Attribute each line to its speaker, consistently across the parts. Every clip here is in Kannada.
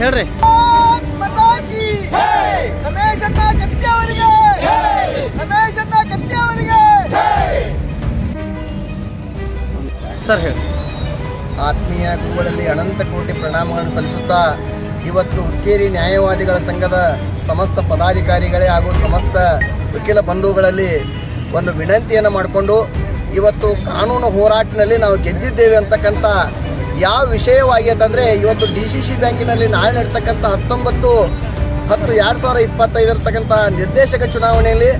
Speaker 1: ಹೇಳ್ರಿ.
Speaker 2: ಕತ್ತಿ ಅವರಿಗೆ. ಕತ್ತಿ ಅವರಿಗೆ.
Speaker 1: ಸರ್ ಹೇಳಿ.
Speaker 2: ಆತ್ಮೀಯ ಗುರುಗಳಲ್ಲಿ ಅನಂತ ಕೋಟಿ ಪ್ರಣಾಮಗಳನ್ನು ಸಲ್ಲಿಸುತ್ತಾ ಇವತ್ತು ಹುಕ್ಕೇರಿ ನ್ಯಾಯವಾದಿಗಳ ಸಂಘದ ಸಮಸ್ತ ಪದಾಧಿಕಾರಿಗಳೇ ಹಾಗೂ ಸಮಸ್ತ ವಕೀಲ ಬಂಧುಗಳಲ್ಲಿ ಒಂದು ವಿನಂತಿಯನ್ನು ಮಾಡಿಕೊಂಡು ಇವತ್ತು ಕಾನೂನು ಹೋರಾಟಿನಲ್ಲಿ ನಾವು ಗೆದ್ದಿದ್ದೇವೆ ಅಂತಕ್ಕಂಥ ಯಾವ ವಿಷಯವಾಗ್ಯದಂದರೆ ಇವತ್ತು ಡಿ ಸಿ ಸಿ ಬ್ಯಾಂಕಿನಲ್ಲಿ ನಾಳೆ ನಡ್ತಕ್ಕಂಥ ಹತ್ತೊಂಬತ್ತು, ಹತ್ತು ಎರಡು ಸಾವಿರ ಇಪ್ಪತ್ತೈದರತಕ್ಕಂಥ ನಿರ್ದೇಶಕ ಚುನಾವಣೆಯಲ್ಲಿ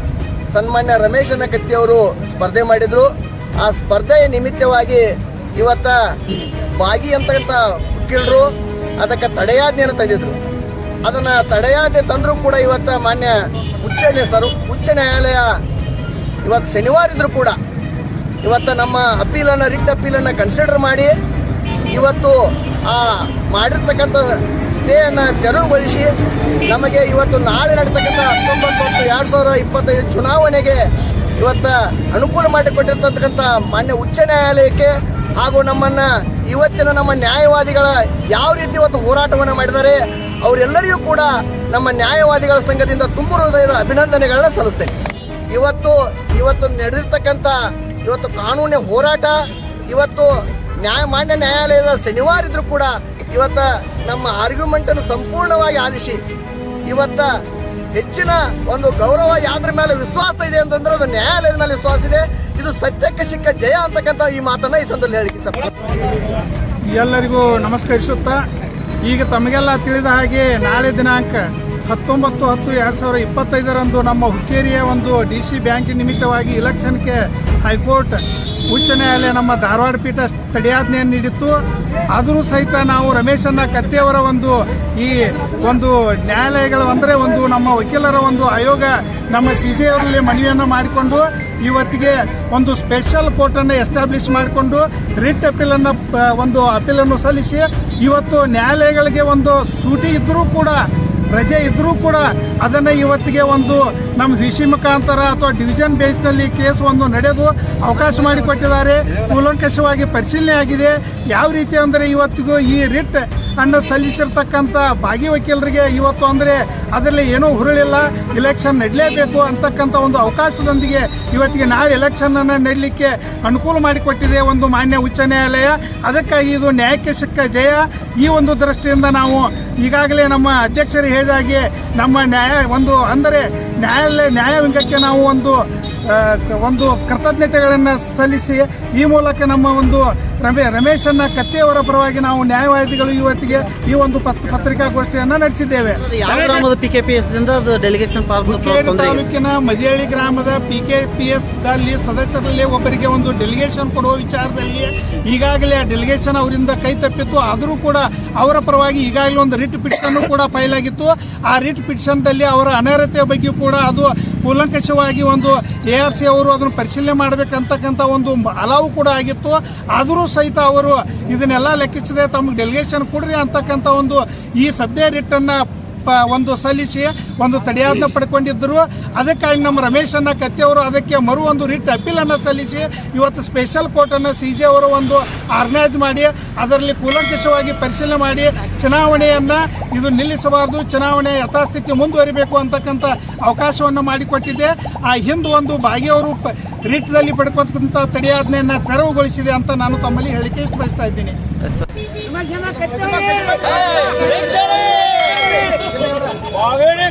Speaker 2: ಸನ್ಮಾನ್ಯ ರಮೇಶನ ಕತ್ತಿ ಅವರು ಸ್ಪರ್ಧೆ ಮಾಡಿದ್ರು. ಆ ಸ್ಪರ್ಧೆಯ ನಿಮಿತ್ತವಾಗಿ ಇವತ್ತ ಬಾಗಿ ಅಂತಕ್ಕಂಥ ವಕೀಲರು ಅದಕ್ಕೆ ತಡೆಯಾಜ್ಞೆಯನ್ನು ತಂದಿದ್ರು ಅದನ್ನ ತಡೆಯಾಜ್ಞೆ ತಂದರೂ ಕೂಡ ಇವತ್ತ ಮಾನ್ಯ ಉಚ್ಚ ಸರ್ವ ಸರ್ ಉಚ್ಚ ನ್ಯಾಯಾಲಯ ಇವತ್ತು ಶನಿವಾರ ಇದ್ರು ಕೂಡ ಇವತ್ತು ನಮ್ಮ ಅಪೀಲನ್ನು, ರಿಟ್ ಅಪೀಲನ್ನು ಕನ್ಸಿಡರ್ ಮಾಡಿ ಇವತ್ತು, ಆ, ಮಾಡಿರ್ತಕ್ಕಂಥ ಸ್ಟೇಯನ್ನು ತೆರವುಗೊಳಿಸಿ ನಮಗೆ ಇವತ್ತು ನಾಳೆ ನಡೀತಕ್ಕಂಥ ಹತ್ತೊಂಬತ್ತು ಮತ್ತು ಎರಡು ಸಾವಿರ ಇಪ್ಪತ್ತೈದು ಚುನಾವಣೆಗೆ ಇವತ್ತು ಅನುಕೂಲ ಮಾಡಿಕೊಟ್ಟಿರ್ತಕ್ಕಂಥ ಮಾನ್ಯ ಉಚ್ಚ ನ್ಯಾಯಾಲಯಕ್ಕೆ ಹಾಗೂ ನಮ್ಮನ್ನ ಇವತ್ತಿನ ನಮ್ಮ ನ್ಯಾಯವಾದಿಗಳ ಯಾವ ರೀತಿ ಇವತ್ತು ಹೋರಾಟವನ್ನು ಮಾಡಿದ್ದಾರೆ, ಅವರೆಲ್ಲರಿಗೂ ಕೂಡ ನಮ್ಮ ನ್ಯಾಯವಾದಿಗಳ ಸಂಘದಿಂದ ತುಂಬ ಹೃದಯದ ಅಭಿನಂದನೆಗಳನ್ನ ಸಲ್ಲಿಸ್ತೇನೆ. ಇವತ್ತು ಇವತ್ತು ನಡೆದಿರ್ತಕ್ಕಂಥ ಇವತ್ತು ಕಾನೂನಿನ ಹೋರಾಟ, ಇವತ್ತು ನ್ಯಾಯ ಮಾನ್ಯ ನ್ಯಾಯಾಲಯದ ಶನಿವಾರ ಇದ್ರೂ ಕೂಡ ಇವತ್ತ ನಮ್ಮ ಆರ್ಗ್ಯುಮೆಂಟ್ ಅನ್ನು ಸಂಪೂರ್ಣವಾಗಿ ಆಲಿಸಿ, ಇವತ್ತ ಹೆಚ್ಚಿನ ಒಂದು ಗೌರವ ಯಾವ್ದ್ರ ಮೇಲೆ ವಿಶ್ವಾಸ ಇದೆ ಅಂತಂದ್ರೆ ಅದು ನ್ಯಾಯಾಲಯದ ಮೇಲೆ ವಿಶ್ವಾಸ ಇದೆ ಇದು ಸತ್ಯಕ್ಕೆ ಸಿಕ್ಕ ಜಯ ಅಂತಕ್ಕಂಥ ಈ ಮಾತನ್ನ ಈ ಸಂದರ್ಭದಲ್ಲಿ ಹೇಳಿಕೆ.
Speaker 3: ಎಲ್ಲರಿಗೂ ನಮಸ್ಕರಿಸುತ್ತಾ, ಈಗ ತಮಗೆಲ್ಲ ತಿಳಿದ ಹಾಗೆ ನಾಳೆ ದಿನಾಂಕ ಹತ್ತೊಂಬತ್ತು ಹತ್ತು ಎರಡು ಸಾವಿರ ಇಪ್ಪತ್ತೈದರಂದು ನಮ್ಮ ಹುಕ್ಕೇರಿಯ ಒಂದು ಡಿ ಸಿ ಬ್ಯಾಂಕ್ ನಿಮಿತ್ತವಾಗಿ ಇಲೆಕ್ಷನ್ಗೆ ಹೈಕೋರ್ಟ್, ಉಚ್ಚ ನ್ಯಾಯಾಲಯ ನಮ್ಮ ಧಾರವಾಡ ಪೀಠ ತಡೆಯಾಜ್ಞೆಯನ್ನು ನೀಡಿತ್ತು. ಆದರೂ ಸಹಿತ ನಾವು ರಮೇಶನ್ನ ಕತ್ತೆಯವರ ಒಂದು ಈ ಒಂದು ನ್ಯಾಯಾಲಯಗಳು ಅಂದರೆ ಒಂದು ನಮ್ಮ ವಕೀಲರ ಒಂದು ಆಯೋಗ ನಮ್ಮ ಸಿ ಜೆ ಅವರಲ್ಲಿ ಮನವಿಯನ್ನು ಮಾಡಿಕೊಂಡು ಇವತ್ತಿಗೆ ಒಂದು ಸ್ಪೆಷಲ್ ಕೋರ್ಟನ್ನು ಎಸ್ಟಾಬ್ಲಿಷ್ ಮಾಡಿಕೊಂಡು ರಿಟ್ ಅಪೀಲನ್ನು ಒಂದು ಅಪೀಲನ್ನು ಸಲ್ಲಿಸಿ ಇವತ್ತು ನ್ಯಾಯಾಲಯಗಳಿಗೆ ಒಂದು ಸೂಟಿ ಇದ್ದರೂ ಕೂಡ ರಜೆ ಇದ್ದರೂ ಕೂಡ ಅದನ್ನ ಇವತ್ತಿಗೆ ಒಂದು ನಮ್ಮ ವಿಷಿ ಮುಖಾಂತರ ಅಥವಾ ಡಿವಿಷನ್ ಬೇಸ್ನಲ್ಲಿ ಕೇಸ್ ಒಂದು ನಡೆದು ಅವಕಾಶ ಮಾಡಿಕೊಟ್ಟಿದ್ದಾರೆ ಕೂಲಂಕಷವಾಗಿ ಪರಿಶೀಲನೆ ಆಗಿದೆ. ಯಾವ ರೀತಿ ಅಂದರೆ ಇವತ್ತಿಗೂ ಈ ರಿಟ್ ಅನ್ನು ಸಲ್ಲಿಸಿರ್ತಕ್ಕಂಥ ಭಾಗಿ ವಕೀಲರಿಗೆ ಇವತ್ತು ಅಂದರೆ ಅದರಲ್ಲಿ ಏನೂ ಹುರುಳಿಲ್ಲ. ಎಲೆಕ್ಷನ್ ನಡಲೇಬೇಕು ಅಂತಕ್ಕಂಥ ಒಂದು ಅವಕಾಶದೊಂದಿಗೆ ಇವತ್ತಿಗೆ ನಾಳೆ ಎಲೆಕ್ಷನನ್ನು ನಡಲಿಕ್ಕೆ ಅನುಕೂಲ ಮಾಡಿಕೊಟ್ಟಿದೆ ಒಂದು ಮಾನ್ಯ ಉಚ್ಚ ನ್ಯಾಯಾಲಯ. ಅದಕ್ಕಾಗಿ ಇದು ನ್ಯಾಯಕ್ಕೆ ಸಿಕ್ಕ ಜಯ. ಈ ಒಂದು ದೃಷ್ಟಿಯಿಂದ ನಾವು ಈಗಾಗಲೇ ನಮ್ಮ ಅಧ್ಯಕ್ಷರು ಹೇಳಿದಾಗೆ ನಮ್ಮ ನ್ಯಾಯ ಒಂದು ಅಂದರೆ ನ್ಯಾಯಾಲಯ ನ್ಯಾಯವಿಂಗಕ್ಕೆ ನಾವು ಒಂದು ಒಂದು ಕೃತಜ್ಞತೆಗಳನ್ನು ಸಲ್ಲಿಸಿ ಈ ಮೂಲಕ ನಮ್ಮ ಒಂದು ರಮೇ ರಮೇಶನ್ನ ಕತ್ತೆಯವರ ಪರವಾಗಿ ನಾವು ನ್ಯಾಯವಾದಿಗಳು ಇವತ್ತಿಗೆ ಈ ಒಂದು ಪತ್- ಪತ್ರಿಕಾಗೋಷ್ಠಿಯನ್ನು ನಡೆಸಿದ್ದೇವೆ.
Speaker 1: ಯಾವ ಗ್ರಾಮದ ಪಿ ಕೆ ಪಿ ಎಸ್ ದಿಂದ ಅದು ಡೆಲಿಗೇಷನ್
Speaker 3: ಹುಕ್ಕೇರಿ
Speaker 1: ತೊಂದರೆ
Speaker 3: ತಾಲೂಕಿನ ಮದಿಹಳ್ಳಿ ಗ್ರಾಮದ ಪಿ ಕೆ ಪಿ ಎಸ್ ದಲ್ಲಿ ಸದಸ್ಯರಲ್ಲಿ ಒಬ್ಬರಿಗೆ ಒಂದು ಡೆಲಿಗೇಷನ್ ಕೊಡುವ ವಿಚಾರದಲ್ಲಿ ಈಗಾಗಲೇ ಆ ಡೆಲಿಗೇಷನ್ ಅವರಿಂದ ಕೈ ತಪ್ಪಿತ್ತು. ಆದರೂ ಕೂಡ ಅವರ ಪರವಾಗಿ ಈಗಾಗಲೇ ಒಂದು ರಿಟ್ ಪಿಟಿಷನ್ ಕೂಡ ಫೈಲ್ ಆಗಿತ್ತು. ಆ ರಿಟ್ ಪಿಟಿಷನ್ ದಲ್ಲಿ ಅವರ ಅನರ್ಹತೆಯ ಬಗ್ಗೆ ಕೂಡ ಅದು ಕೂಲಂಕಷವಾಗಿ ಒಂದು ಎ ಆರ್ ಸಿ ಅವರು ಅದನ್ನು ಪರಿಶೀಲನೆ ಮಾಡಬೇಕಂತಕ್ಕಂಥ ಒಂದು ಅಲಾವು ಕೂಡ ಆಗಿತ್ತು. ಆದರೂ ಸಹಿತ ಅವರು ಇದನ್ನೆಲ್ಲ ಲೆಕ್ಕಿಸದೆ ತಮಗೆ ಡೆಲಿಗೇಷನ್ ಕೊಡ್ರಿ ಅಂತಕ್ಕಂಥ ಒಂದು ಈ ಸದ್ಯ ರಿಟ್ ಅನ್ನ ಪ ಒಂದು ಸಲ್ಲಿಸಿ ಒಂದು ತಡೆಯಾಜ್ಞೆ ಪಡ್ಕೊಂಡಿದ್ದರು. ಅದಕ್ಕಾಗಿ ನಮ್ಮ ರಮೇಶ್ ಅನ್ನ ಕತ್ತಿ ಅವರು ಅದಕ್ಕೆ ಮರು ಒಂದು ರಿಟ್ ಅಪೀಲ್ ಅನ್ನ ಸಲ್ಲಿಸಿ ಇವತ್ತು ಸ್ಪೆಷಲ್ ಕೋರ್ಟ್ ಅನ್ನ ಸಿ ಜೆ ಅವರು ಒಂದು ಆರ್ಗನೈಸ್ ಮಾಡಿ ಅದರಲ್ಲಿ ಕೂಲಂಕಷವಾಗಿ ಪರಿಶೀಲನೆ ಮಾಡಿ ಚುನಾವಣೆಯನ್ನ ಇದು ನಿಲ್ಲಿಸಬಾರದು ಚುನಾವಣೆ ಯಥಾಸ್ಥಿತಿ ಮುಂದುವರಿಬೇಕು ಅಂತಕ್ಕಂಥ ಅವಕಾಶವನ್ನು ಮಾಡಿಕೊಟ್ಟಿದೆ. ಆ ಹಿಂದೆ ಒಂದು ಭಾಗಿಯವರು ಪ- ರಿಟ್ದಲ್ಲಿ ಪಡ್ಕೊಂತ ತಡೆಯಾಜ್ಞೆಯನ್ನ ತೆರವುಗೊಳಿಸಿದೆ ಅಂತ ನಾನು ತಮ್ಮಲ್ಲಿ ಹೇಳಿಕೆ ಇಷ್ಟ ಬಯಸ್ತಾ ಇದ್ದೀನಿ.
Speaker 4: வாகனே